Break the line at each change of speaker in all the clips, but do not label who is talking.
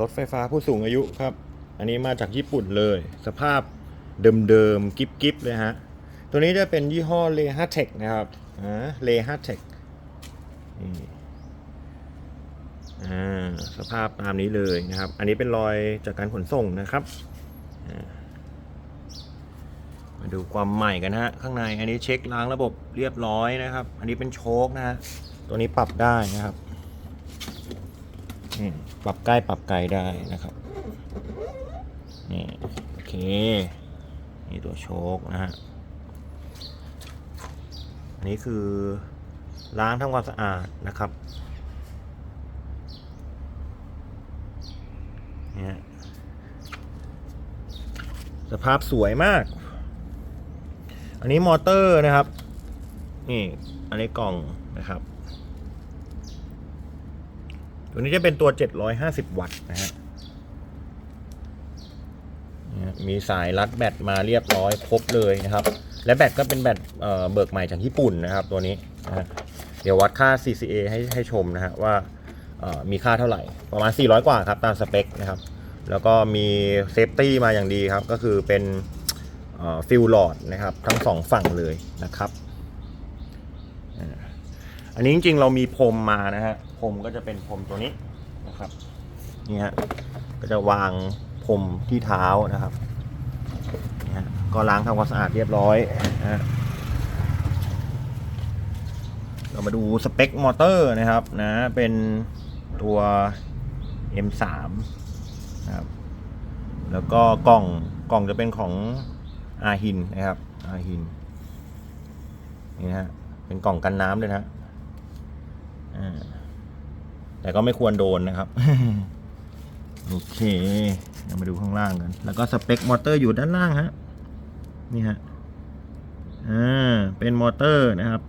รถไฟฟ้าผู้สูงอายุครับ อันนี้มาจากญี่ปุ่นเลย สภาพเดิมๆกิ๊บๆเลยฮะ ตัวนี้จะเป็นยี่ห้อเลฮ t เทคนะครับอ่าเลฮ t เทคนี่อ่าสภาพตามนี้เลยนะครับ อันนี้เป็นรอยจากการขนส่งนะครับ มาดูความใหม่กันฮะ ข้างในอันนี้เช็คล้างระบบเรียบร้อยนะครับ อันนี้เป็นโชคนะฮะ ตัวนี้ปรับได้นะครับ อืมปรับใกล้ปรับไกลได้นะครับ นี่โอเค นี่ตัวโชคนะฮะ อันนี้คือล้างทำความสะอาดนะครับเนี่ยสภาพสวยมาก อันนี้มอเตอร์นะครับ นี่ อันนี้กล่องนะครับ ตัวนี้จะเป็นตัว 750 วัตต์นะฮะมีสายรัดแบตมาเรียบร้อยครบเลยนะครับ และแบตก็เป็นแบตเเบิกใหม่จากญี่ปุ่นนะครับ ตัวนี้นะเดี๋ยววัดค่า CCA ให้ให้ชมนะฮะว่ามีค่าเท่าไหร่ ประมาณ 400 กว่าครับตามสเปคนะครับ แล้วก็มีเซฟตี้มาอย่างดีครับ ก็คือเป็นฟิลหลอดนะครับ ทั้งสองฝั่งเลยนะครับ อันนี้จริงๆเรามีพรมมานะฮะ พรมก็จะเป็นพรมตัวนี้นะครับนี่ฮะก็จะวางพรมที่เท้านะครับนะฮะก็ล้างทำความสะอาดเรียบร้อยนะฮะเรามาดูสเปคมอเตอร์นะครับนะเป็นตัว M3 นะครับแล้วก็กล่องกล่องจะเป็นของอาหินนะครับอาหินนี่นะฮะเป็นกล่องกันน้ำเลยนะอ่า แต่ก็ไม่ควรโดนนะครับ โอเคเรามาดูข้างล่างกัน แล้วก็สเปคมอเตอร์อยู่ด้านล่างฮะ นี่ฮะ อ่า เป็นมอเตอร์นะครับ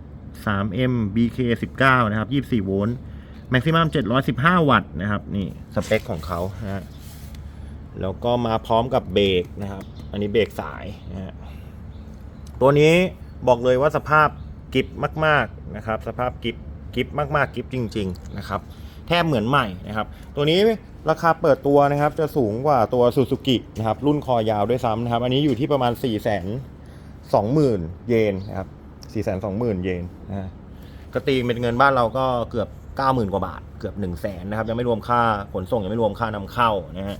3M BK 19 นะครับ 24 โวลต์ แม็กซิมัม 715 วัตต์นะครับ นี่สเปคของเขาฮะ แล้วก็มาพร้อมกับเบรกนะครับ อันนี้เบรกสายนะฮะ ตัวนี้บอกเลยว่าสภาพกิฟมาก ๆ นะครับ สภาพกิฟกิฟมาก ๆ กิฟจริง ๆ นะครับ แทบเหมือนใหม่นะครับ ตัวนี้ราคาเปิดตัวนะครับจะสูงกว่าตัว Suzuki นะครับรุ่นคอยาวด้วยซ้ำนะครับ อันนี้อยู่ที่ประมาณ 4 2 0 0 0 0 เยนนะครับ4 2 0 0 0 0 เยนนะฮะก็ตีเป็นเงินบ้านเราก็เกือบ 90,000 กว่าบาท เกือบ 1 0 0 0 0แสนนะครับ ยังไม่รวมค่าขนส่งยังไม่รวมค่านำเข้านะฮะ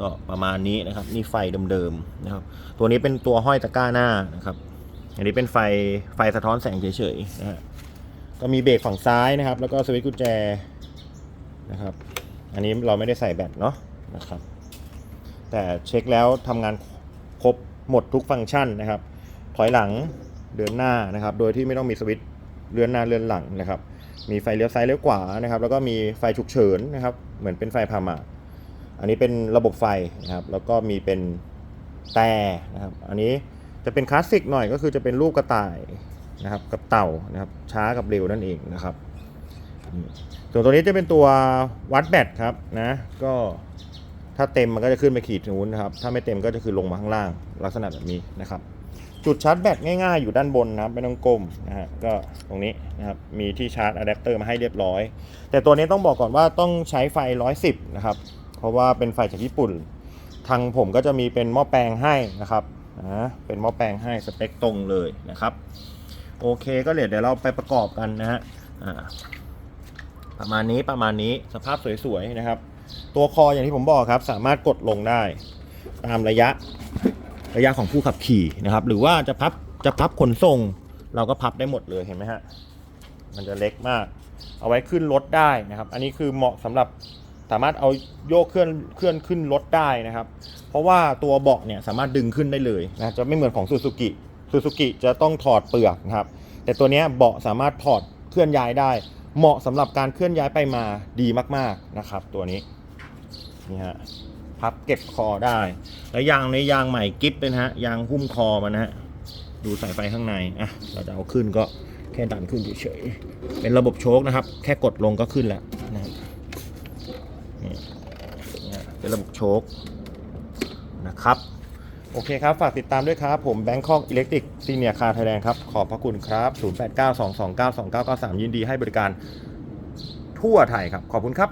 ก็ประมาณนี้นะครับ นี่ไฟเดิมๆนะครับ ตัวนี้เป็นตัวห้อยตะกร้าหน้านะครับ อันนี้เป็นไฟไฟสะท้อนแสงเฉยๆนะฮะก็มีเบรกฝั่งซ้ายนะครับ แล้วก็สวิตช์กุญแจ นะครับ อันนี้เราไม่ได้ใส่แบตเนาะนะครับ แต่เช็คแล้วทำงานครบหมดทุกฟังก์ชันนะครับ ถอยหลังเดินหน้านะครับ โดยที่ไม่ต้องมีสวิตช์เลื่อนหน้าเลื่อนหลังนะครับ มีไฟเลี้ยวซ้ายเลี้ยวขวานะครับ แล้วก็มีไฟฉุกเฉินนะครับ เหมือนเป็นไฟพามาอันนี้เป็นระบบไฟนะครับ แล้วก็มีเป็นแต่นะครับ อันนี้จะเป็นคลาสสิกหน่อยก็คือจะเป็นรูปกระต่ายนะครับ กับเต่านะครับ ช้ากับเร็วนั่นเองนะครับ ส่วนตัวนี้จะเป็นตัววัดแบตครับนะ ก็ถ้าเต็มมันก็จะขึ้นไปขีดนู้นนะครับ ถ้าไม่เต็มก็จะคือลงมาข้างล่าง ลักษณะแบบนี้นะครับ จุดชาร์จแบตง่ายๆ อยู่ด้านบนนะครับไม่ต้องก้มนะฮะก็ตรงนี้นะครับมีที่ชาร์จอะแดปเตอร์มาให้เรียบร้อย แต่ตัวนี้ต้องบอกก่อนว่าต้องใช้ไฟ 110 นะครับ เพราะว่าเป็นไฟจากญี่ปุ่น ทางผมก็จะมีเป็นหม้อแปลงให้นะครับนะเป็นหม้อแปลงให้สเปคตรงเลยนะครับ โอเคก็เดี๋ยวเดี๋ยวเราไปประกอบกันนะฮะอ่า ประมาณนี้ประมาณนี้สภาพสวยๆนะครับ ตัวคออย่างที่ผมบอกครับ สามารถกดลงได้ ตามระยะระยะของผู้ขับขี่นะครับ หรือว่าจะพับจะพับขนส่ง เราก็พับได้หมดเลยเห็นไหมฮะมันจะเล็กมาก เอาไว้ขึ้นรถได้นะครับ อันนี้คือเหมาะสำหรับสามารถเอาโยกเคลื่อนเคลื่อนขึ้นรถได้นะครับ เพราะว่าตัวเบาะเนี่ยสามารถดึงขึ้นได้เลยนะจะไม่เหมือนของซูซูกิซูซูกิจะต้องถอดเปลือกนะครับ แต่ตัวเนี้ยเบาะสามารถถอดเคลื่อนย้ายได้ เหมาะสำหรับการเคลื่อนย้ายไปมาดีมากๆนะครับ ตัวนี้นี่ฮะพับเก็บคอได้ แล้วยางในยางใหม่กิ๊บเลยนะฮะยางหุ้มคอมันนะฮะดูสายไฟข้างในอะเราจะเอาขึ้นก็แค่ดันขึ้นเฉยๆเป็นระบบโชคนะครับ แค่กดลงก็ขึ้นแล้วนะครับนี่นี่เป็นระบบโชคนะครับ โอเคครับ ฝากติดตามด้วยครับ ผม Bangkok Electric Senior Car Thailand ครับ ขอบพระคุณครับ 0892292993 ยินดีให้บริการทั่วไทยครับ ขอบคุณครับ